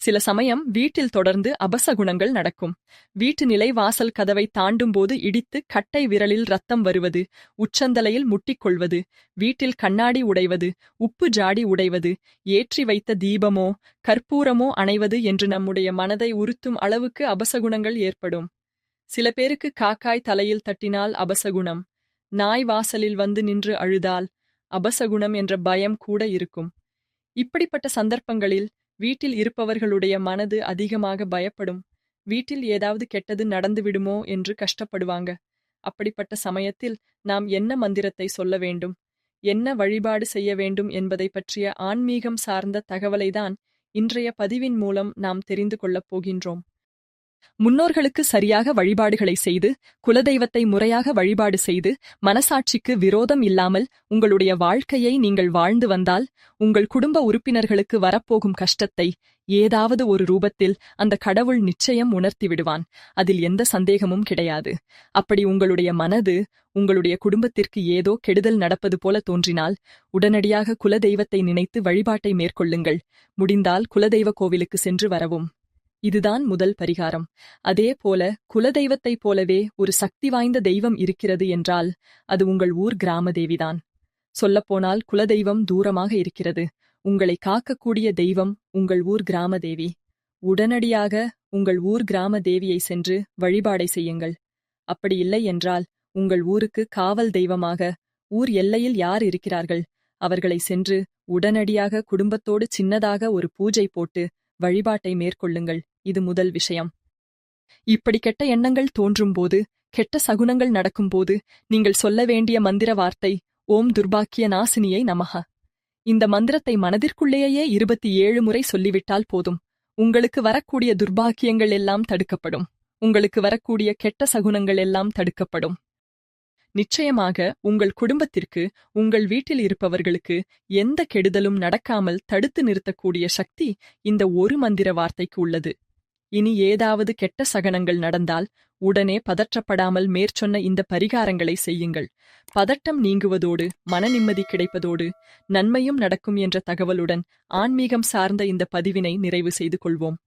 சில சமயம் வீட்டில் தொடர்ந்து அபசகுணங்கள் நடக்கும். வீட்டு நிலை வாசல் கதவை தாண்டும் போது இடித்து கட்டை விரலில் ரத்தம் வருவது உச்சந்தலையில் முட்டிக்கொள்வது வீட்டில் கண்ணாடி உடைவது உப்பு ஜாடி உடைவது ஏற்றி வைத்த தீபமோ கற்பூரமோ அணைவது என்று நம்முடைய மனதை உறுத்தும் அளவுக்கு அபசகுணங்கள் ஏற்படும். சில பேருக்கு காக்காய் தலையில் தட்டினால் அபசகுணம் நாய் வாசலில் வந்து நின்று அழுதால் அபசகுணம் என்ற பயம் கூட இருக்கும். இப்படிப்பட்ட சந்தர்ப்பங்களில் வீட்டில் இருப்பவர்களுடைய மனது அதிகமாக பயப்படும். வீட்டில் ஏதாவது கெட்டது நடந்துவிடுமோ என்று கஷ்டப்படுவாங்க. அப்படிப்பட்ட சமயத்தில் நாம் என்ன மந்திரத்தை சொல்ல வேண்டும்? என்ன வழிபாடு செய்ய வேண்டும் என்பதை பற்றிய ஆன்மீகம் சார்ந்த தகவலைதான் இன்றைய பதிவின் மூலம் நாம் தெரிந்து கொள்ளப் போகின்றோம். முன்னோர்களுக்கு சரியாக வழிபாடுகளை செய்து குலதெய்வத்தை முறையாக வழிபாடு செய்து மனசாட்சிக்கு விரோதம் இல்லாமல் உங்களுடைய வாழ்க்கையை நீங்கள் வாழ்ந்து வந்தால் உங்கள் குடும்ப உறுப்பினர்களுக்கு வரப்போகும் கஷ்டத்தை ஏதாவது ஒரு ரூபத்தில் அந்த கடவுள் நிச்சயம் உணர்த்தி விடுவான். அதில் எந்த சந்தேகமும் கிடையாது. அப்படி உங்களுடைய மனது உங்களுடைய குடும்பத்திற்கு ஏதோ கெடுதல் நடப்பது போல தோன்றினால் உடனடியாக குலதெய்வத்தை நினைத்து வழிபாட்டை மேற்கொள்ளுங்கள். முடிந்தால் குலதெய்வ கோவிலுக்கு சென்று வரவும். இதுதான் முதல் பரிகாரம். அதே போல குலதெய்வத்தைப் போலவே ஒரு சக்தி வாய்ந்த தெய்வம் இருக்கிறது என்றால் அது உங்கள் ஊர் கிராம தேவிதான் சொல்லப்போனால் குலதெய்வம் தூரமாக இருக்கிறது. உங்களை காக்கக்கூடிய தெய்வம் உங்கள் ஊர் கிராம தேவி உடனடியாக உங்கள் ஊர் கிராம தேவியை சென்று வழிபாடை செய்யுங்கள். அப்படி இல்லை என்றால் உங்கள் ஊருக்கு காவல் தெய்வமாக ஊர் எல்லையில் யார் இருக்கிறார்கள்? அவர்களை சென்று உடனடியாக குடும்பத்தோடு சின்னதாக ஒரு பூஜை போட்டு வழிபாட்டை மேற்கொள்ளுங்கள். இது முதல் விஷயம். இப்படி கெட்ட எண்ணங்கள் தோன்றும்போது கெட்ட சகுனங்கள் நடக்கும்போது நீங்கள் சொல்ல வேண்டிய மந்திர வார்த்தை ஓம் துர்பாக்கிய நாசினியை நமக இந்த மந்திரத்தை மனதிற்குள்ளேயே இருபத்தி ஏழு முறை சொல்லிவிட்டால் போதும். உங்களுக்கு வரக்கூடிய துர்பாக்கியங்கள் எல்லாம் தடுக்கப்படும். உங்களுக்கு வரக்கூடிய கெட்ட சகுனங்கள் எல்லாம் தடுக்கப்படும். நிச்சயமாக உங்கள் குடும்பத்திற்கு உங்கள் வீட்டில் இருப்பவர்களுக்கு எந்த கெடுதலும் நடக்காமல் தடுத்து நிறுத்தக்கூடிய சக்தி இந்த ஒரு மந்திர வார்த்தைக்கு உள்ளது. இனி ஏதாவது கெட்ட சகனங்கள் நடந்தால் உடனே பதற்றப்படாமல் மேற்சொன்ன இந்த பரிகாரங்களை செய்யுங்கள். பதட்டம் நீங்குவதோடு மன நிம்மதி கிடைப்பதோடு நன்மையும் நடக்கும் என்ற தகவலுடன் ஆன்மீகம் சார்ந்த இந்த பதிவினை நிறைவு செய்து கொள்வோம்.